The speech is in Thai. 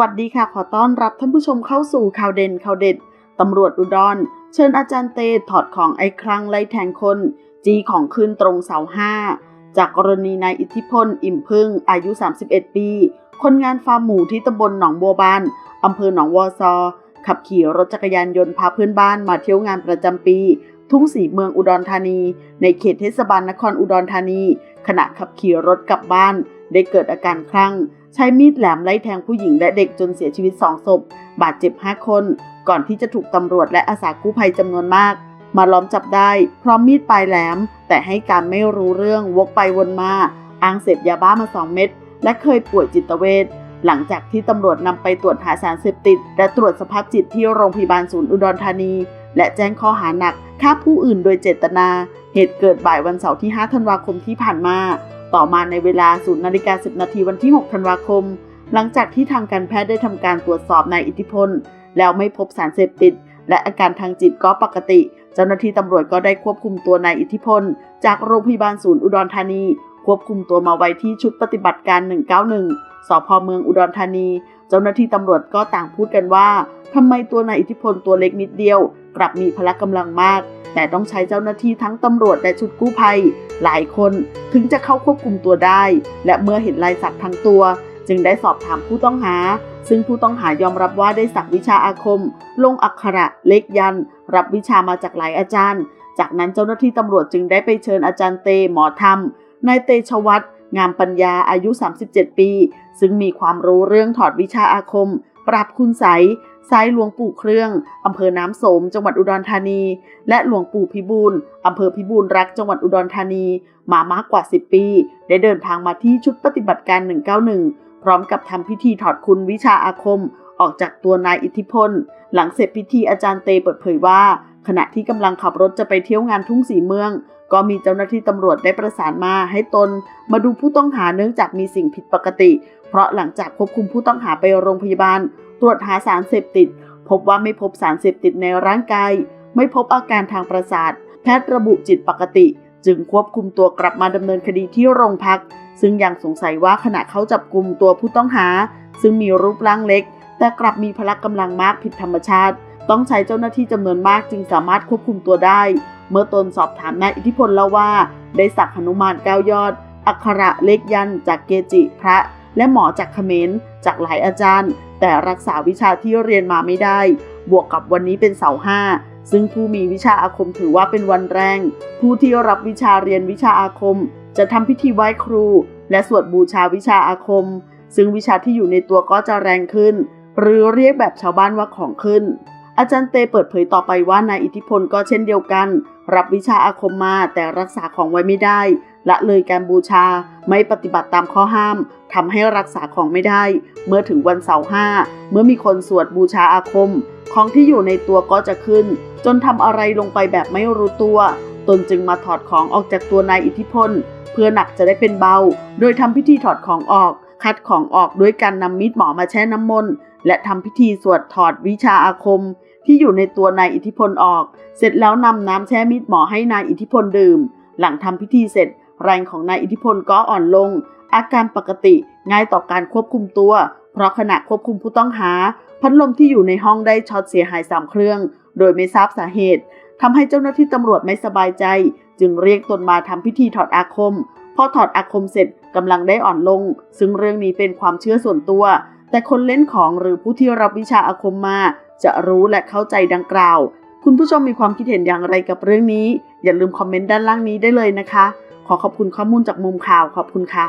วัสดีค่ะ ขอต้อนรับท่านผู้ชมเข้าสู่ข่าวเด่นข่าวเด็ดตำรวจอุดร เชิญอาจารย์เตถอดของไอ้ครั้งไล่แทงคน จีของคืนตรงเสาห้า จากกรณีนายอิทธิพล อิ่มพึ่ง อายุ 31 ปี คนงานฟาร์มหมูที่ตำบลหนองบัวบานอำเภอหนองวอซอ ขับขี่รถจักรยานยนต์พาเพื่อนบ้านมาเที่ยวงานประจำปี ทุ่งสีเมืองอุดรธานี ในเขตเทศบาลนครอุดรธานี ขณะขับขี่รถกลับบ้าน ได้เกิดอาการคลั่ง ใช้มีดแหลมไล่แทงผู้หญิงและเด็กจนเสียชีวิตสองศพ บาดเจ็บ 5 คน ก่อนที่จะถูกตำรวจและอาสากู้ภัยจำนวนมาก มาล้อมจับได้ พร้อมมีดปลายแหลม แต่ให้การไม่รู้เรื่องวกไปวนมา อ้างเสพยาบ้ามา2เม็ดและเคยป่วยจิตเวชหลังจากที่ตำรวจนำไปตรวจหาสารเสพติด และตรวจสภาพจิตที่โรงพยาบาลศูนย์อุดรธานี และแจ้งข้อหาหนักฆ่าผู้อื่นโดยเจตนา เหตุเกิดบ่ายวันเสาร์ที่ 5 ธันวาคมที่ผ่านมา ต่อมาในเวลา0นาฬิกา10 นาทีวันที่ 6 ธันวาคม หลังจากที่ทางการแพทย์ได้ทำการตรวจสอบนายอิทธิพล แล้วไม่พบสารเสพติด และอาการทางจิตก็ปกติ เจ้าหน้าที่ตำรวจก็ได้ควบคุมตัวนายอิทธิพล จากโรงพยาบาลศูนย์อุดรธานี ควบคุมตัวมาไว้ที่ชุดปฏิบัติการ 191 สพเมืองอุดรธานี เจ้าหน้าที่ตำรวจก็ต่างพูดกันว่าทำไมตัวนายอิทธิพลตัวเล็กนิดเดียว กลับมีพละกำลังมาก แต่ต้องใช้เจ้าหน้าที่ทั้งตำรวจและชุดกู้ภัย หลายคนถึงจะเข้าควบคุมตัวได้ และเมื่อเห็นลายสักทั้งตัว จึงได้สอบถามผู้ต้องหา ซึ่งผู้ต้องหายอมรับว่าได้สักวิชาอาคม ลงอักขระเลขยัน รับวิชามาจากหลายอาจารย์ จากนั้นเจ้าหน้าที่ตำรวจจึงได้ไปเชิญอาจารย์เตหมอธรรมนายเตชวัตรงามปัญญาอายุ 37 ปี ซึ่งมีความรู้เรื่องถอดวิชาอาคม ปราบคุณใส ไซหลวงปู่เครื่อง อำเภอน้ำสม จังหวัดอุดรธานี และหลวงปู่พิบูลอำเภอพิบูลรัก จังหวัดอุดรธานี มามากกว่า 10 ปี ได้เดินทางมาที่ชุดปฏิบัติการ 191 พร้อมกับทำพิธีถอดคุณวิชาอาคม ออกจากตัวนายอิทธิพล หลังเสร็จพิธีอาจารย์เตเปิดเผยว่า ขณะที่กำลังขับรถจะไปเที่ยวงานทุ่งสีเมือง ก็มีเจ้าหน้าที่ตำรวจได้ประสานมาให้ตน มาดูผู้ต้องหาเนื่องจากมีสิ่งผิดปกติ เพราะหลังจากควบคุมผู้ต้องหาไปโรงพยาบาล ตรวจหาสารเสพติด พบว่าไม่พบสารเสพติดในร่างกาย ไม่พบอาการทางประสาท แพทย์ระบุจิตปกติ จึงควบคุมตัวกลับมาดำเนินคดีที่โรงพัก ซึ่งยังสงสัยว่าขณะเขาจับกลุ่มตัวผู้ต้องหา ซึ่งมีรูปร่างเล็ก แต่กลับมีพละกำลังมากผิดธรรมชาติ ต้องใช้เจ้าหน้าที่จำนวนมากจึงสามารถควบคุมตัวได้ เมื่อตนสอบถามนายอิทธิพลเล่าว่า ได้สักหนุมานเก้ายอด อักขระเลขยันจากเกจิพระ และหมอจากเขมรจากหลายอาจารย์ แต่รักษาวิชาที่เรียนมาไม่ได้ บวกกับวันนี้เป็นเสาร์ห้าซึ่งผู้มีวิชาอาคมถือว่าเป็นวันแรง ผู้ที่รับวิชาเรียนวิชาอาคม จะทำพิธีไหว้ครู และสวดบูชาวิชาอาคม ซึ่งวิชาที่อยู่ในตัวก็จะแรงขึ้น หรือเรียกแบบชาวบ้านว่าของขึ้น อาจารย์เตเปิดเผยต่อไปว่านายอิทธิพลก็เช่นเดียวกัน รับวิชาอาคมมาแต่รักษาของไว้ไม่ได้ ละเลยการบูชาไม่ปฏิบัติตามข้อห้ามทำให้รักษาของไม่ได้ เมื่อถึงวันเสาร์ห้าเมื่อมีคนสวดบูชาอาคม ของที่อยู่ในตัวก็จะขึ้น จนทำอะไรลงไปแบบไม่รู้ตัว ตนจึงมาถอดของออกจากตัวนายอิทธิพล เพื่อหนักจะได้เป็นเบา โดยทำพิธีถอดของออก คัดของออกด้วยการนำมีดหมอมาแช่น้ำมนต์ และทำพิธีสวดถอดวิชาอาคม ที่อยู่ในตัวนายอิทธิพลออก เสร็จแล้วนำน้ำแช่มีดหมอให้นายอิทธิพลดื่ม หลังทำพิธีเสร็จ แรงของนายอิทธิพลก็อ่อนลง อาการปกติง่ายต่อการควบคุมตัว เพราะขณะควบคุมผู้ต้องหา พัดลมที่อยู่ในห้องได้ช็อตเสียหายสามเครื่อง โดยไม่ทราบสาเหตุทำให้เจ้าหน้าที่ตำรวจไม่สบายใจ จึงเรียกตนมาทำพิธีถอดอาคมพอถอดอาคมเสร็จกำลังได้อ่อนลง ซึ่งเรื่องนี้เป็นความเชื่อส่วนตัว แต่คนเล่นของหรือผู้ที่รับวิชาอาคมมา จะรู้และเข้าใจดังกล่าว คุณผู้ชมมีความคิดเห็นอย่างไรกับเรื่องนี้ อย่าลืมคอมเมนต์ด้านล่างนี้ได้เลยนะคะ ขอขอบคุณข้อมูลจากมุมข่าวขอบคุณค่ะ